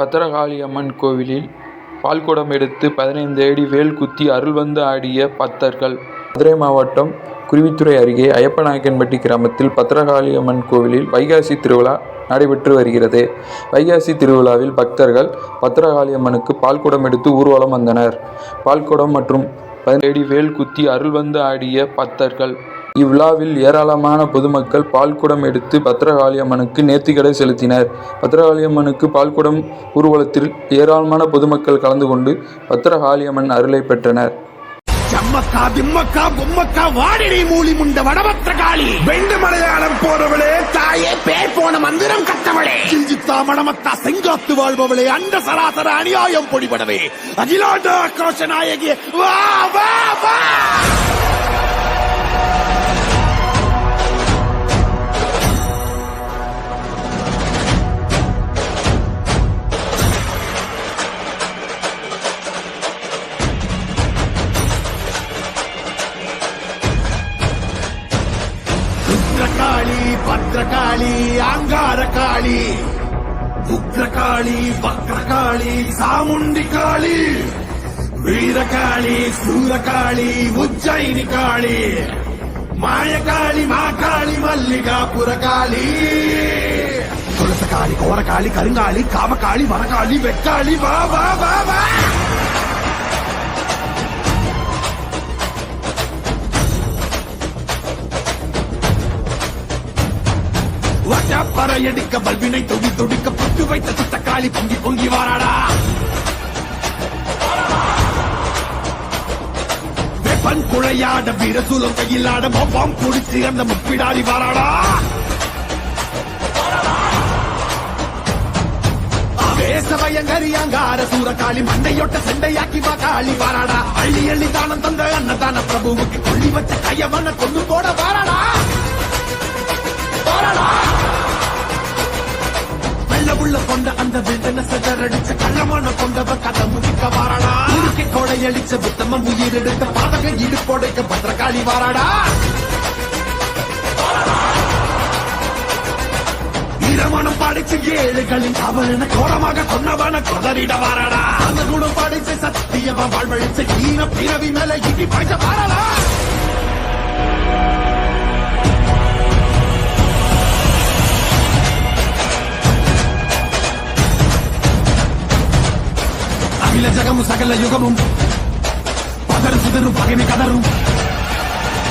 பத்திரகாளியம்மன் கோவிலில் பால்குடம் எடுத்து பதினைந்து அடி வேல் குத்தி அருள் வந்து ஆடிய பக்தர்கள். மதுரை மாவட்டம் குருவித்துறை அருகே ஐயப்பநாயக்கன்பட்டி கிராமத்தில் பத்திரகாளியம்மன் கோவிலில் வைகாசி திருவிழா நடைபெற்று வருகிறது. வைகாசி திருவிழாவில் பக்தர்கள் பத்திரகாளியம்மனுக்கு பால்குடம் எடுத்து ஊர்வலம் வந்தனர். பால்குடம் மற்றும் பதினேடி வேல் குத்தி அருள் வந்து ஆடிய பக்தர்கள் இவ்விழாவில் ஏராளமான பொதுமக்கள் பால்குடம் எடுத்து பத்திரகாளியம்மனுக்கு நேர்த்திக்கடை செலுத்தினர். பத்திரகாளியம்மனுக்கு பால்குடம் ஊர்வலத்தில் ஏராளமான பொதுமக்கள் கலந்து கொண்டு பத்திரகாளியம்மன் அருளை பெற்றனர். செம்மக்கா திம்மக்கா பொம்மக்கா வாடினை மூலி முண்ட வடபத்திரகாளி வெண்டு மலையாளம் போறவளே தாயே பேர் போன மந்திரம் கட்டவளே கிஞ்சித்தா மணமத்தா செங்காத்து வாழ்பவளே அண்ட சராசர அநியாயம் பொடிபடவே. அகிலாண்ட ஆக்ரோஷ நாயகி வா வா வா! భద్రకాళి భద్రకాళి ఆంగారకాళి ఉగ్రకాళి వక్రకాళి సాముండి కాళి వీరకాళి శూరకాళి ఉజ్జయిని కాళి మాయకాళి మాకాళి మల్లిగా మల్లికాపురకాళి. తులసకాళి కోరకాళి కరింగాళి కామకాళి వనకాళి వెక్కాళి వా వా వా వా. பறையடிக்க பல்வினை தொடி தொடிக்க பட்டு வைத்த சித்தக்காளி பொங்கி பொங்கி வாராடா. வெப்பன் குழையாட வீரசூலம் கையிலாட மொப்பாம் குடிச்சு அந்த முப்பிடாரி வாராடா. வேசவயங்கரியாங்கார சூரகாளி மண்டையொட்ட செண்டையாக்கி வா காளி வாராடா. அள்ளி அள்ளி தானம் தந்த அன்னதான பிரபுவுக்கு கொள்ளி வச்ச கையவன கொண்டு போட வாராடா. வாராடா. உள்ள கொண்ட அந்த வேதனை சிதறடிச்ச கள்ளமான கொண்டவ கதை முடிக்க வாராடா உருக்கி கொடையடிச்ச புத்தம உயிர் எடுத்த பாதக இடு கொடைக்க பத்திரகாளி வாராடா மனம் படிச்சு ஏழுகளின் அவன கோரமாக கொன்னவன கொதறிட வாராடா அந்த குணம் படிச்சு சத்தியவ வாழ்வழிச்ச ஈன பிறவி மேல இட்டி பாய்ச்ச வாராடா అఖిల జగము సకల యుగము. పదరు సుదరు పగని కదరు.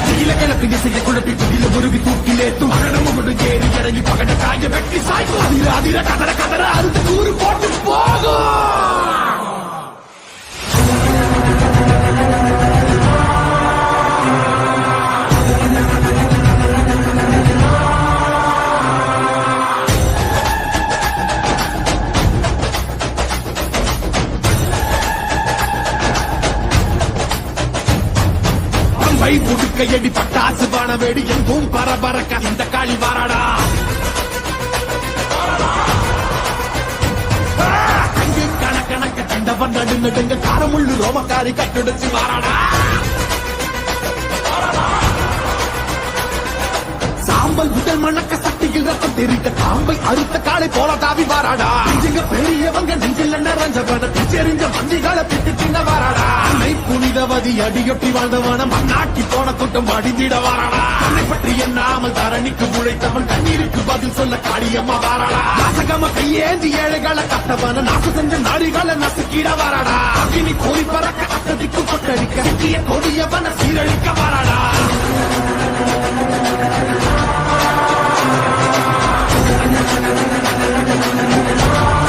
దిగిల కలపి కుడపి కుదిల గురుగి తూక్కిలేత్తు మరణ మొగుడు చేరి జరగి పగట కాయ సాయి అదిర అదిర కదర కదర అంత కూరు పోటు పోగు! புடுக்கையடி பட்டாசு பான வெடி எங்கும் பரபரக்க. இந்த காளி வாராடா. கணக்கணக்க தண்டவன் நடு நடுங்க காரமுள்ளு ரோமக்காரி கட்டுடைச்சு வாராடா. சாம்பல் முதல் மணக்க சக்தியில் ரத்தம் தெரிந்த காம்பை அறுத்த காலை போல தாவி வாராடா. நெஞ்சுங்க பெரியவங்க நெஞ்சில் நிறைஞ்சவன பிச்செறிஞ்ச மந்திகால பிட்டு தின்ன வாராடா. அன்னை புனிதவதி அடியொட்டி வாழ்ந்தவன மண்ணாக்கி போன கூட்டம் அடிந்திட வாராடா. தன்னை பற்றி எண்ணாமல் தரணிக்கு உழைத்தவன் கண்ணீருக்கு பதில் சொல்ல காளியம்மா வாராடா. நாசகம கையேந்தி ஏழைகளை கட்டவன நாசு செஞ்ச நாடிகளை நசுக்கிட வாராடா. அக்கினி கோரி பறக்க அத்ததிக்கு கொட்டடிக்க கொடியவன சீரழிக்க வாராடா. தாலே ആ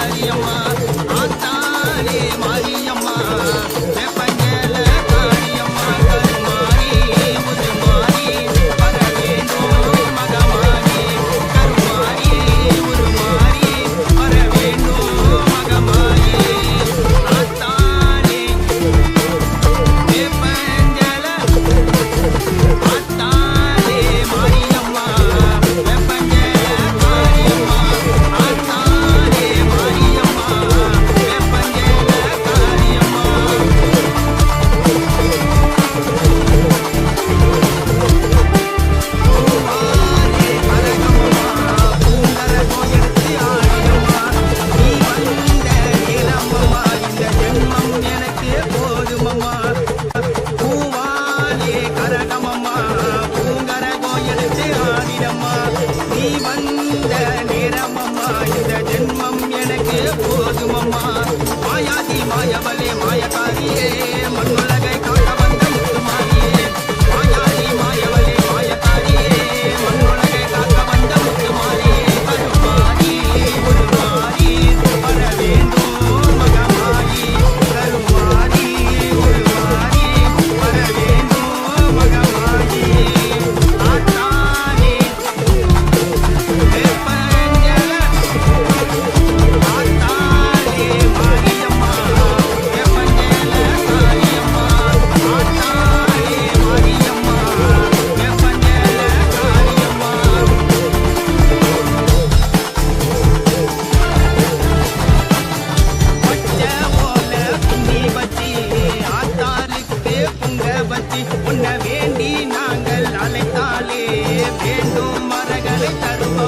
வேப்பஞ்சல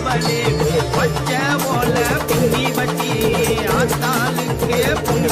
தருபவளே பச்சை போல புண்ணி வச்சி ஆத்தாளுக்கு பொங்க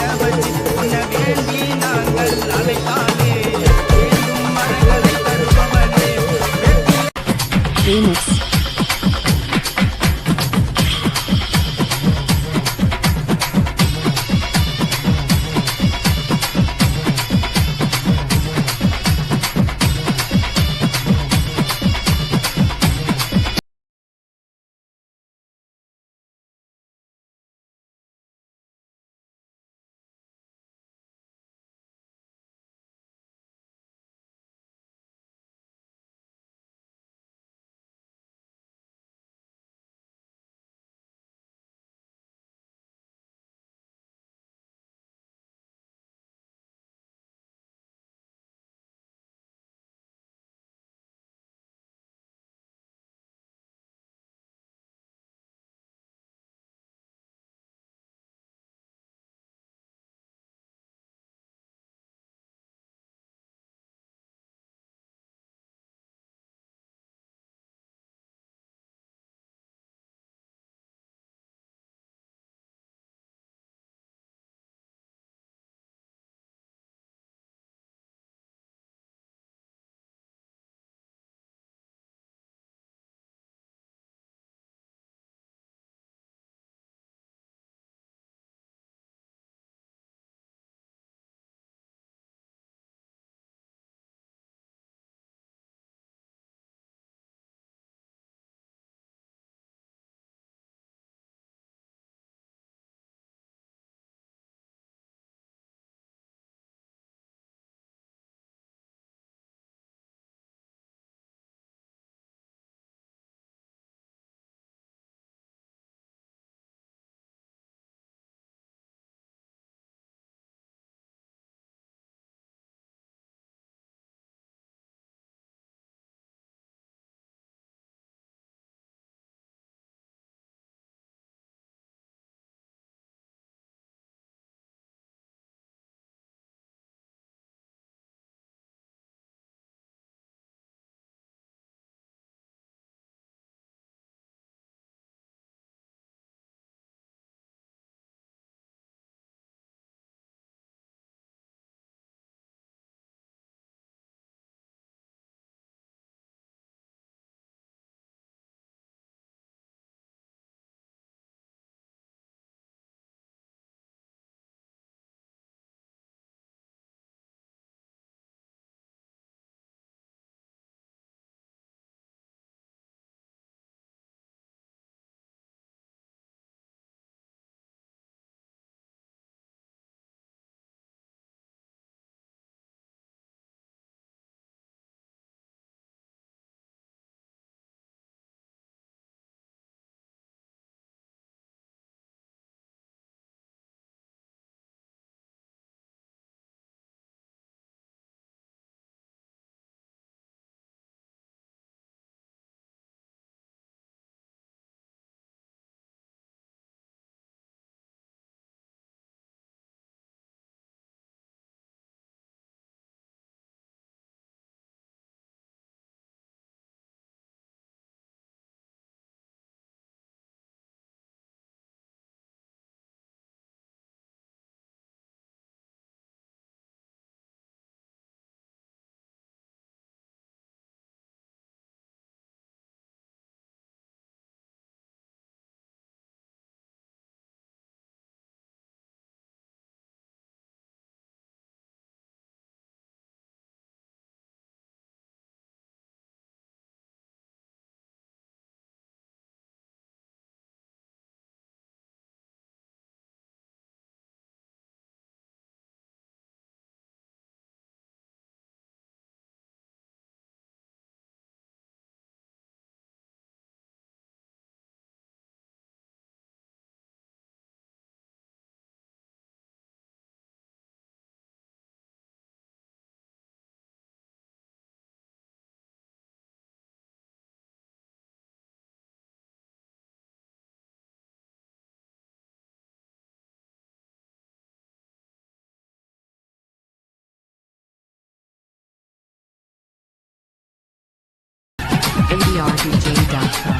adrdj.com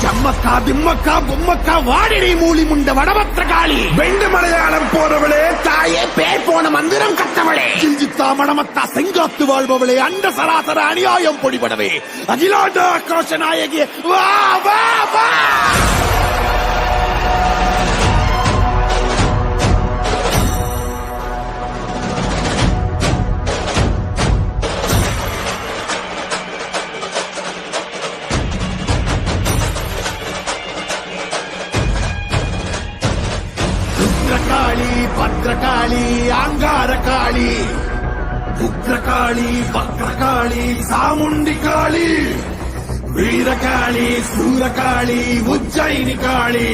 சம்மக்கா திம்மக்கா பொம்மக்கா வாடிடை மூலி முண்ட வடபத்திரகாளி வெண்டு மலையாளம் போறவளே தாயே பேர் போன மந்திரம் கட்டவளே சிஞ்சித்தா மணமத்தா செங்காத்து வாழ்பவளே அண்ட சராசர அநியாயம் பொடிபடவே. அகிலாண்ட ஆக்ரோஷ நாயகி வா வா வா! பத்ரகாளி ஆங்கார காளி உக்ரகாளி வக்ரகாளி சாமுண்டி காளி வீரகாளி சூரகாளி உஜ்ஜயினி காளி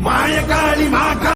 மாயகாளி மாகா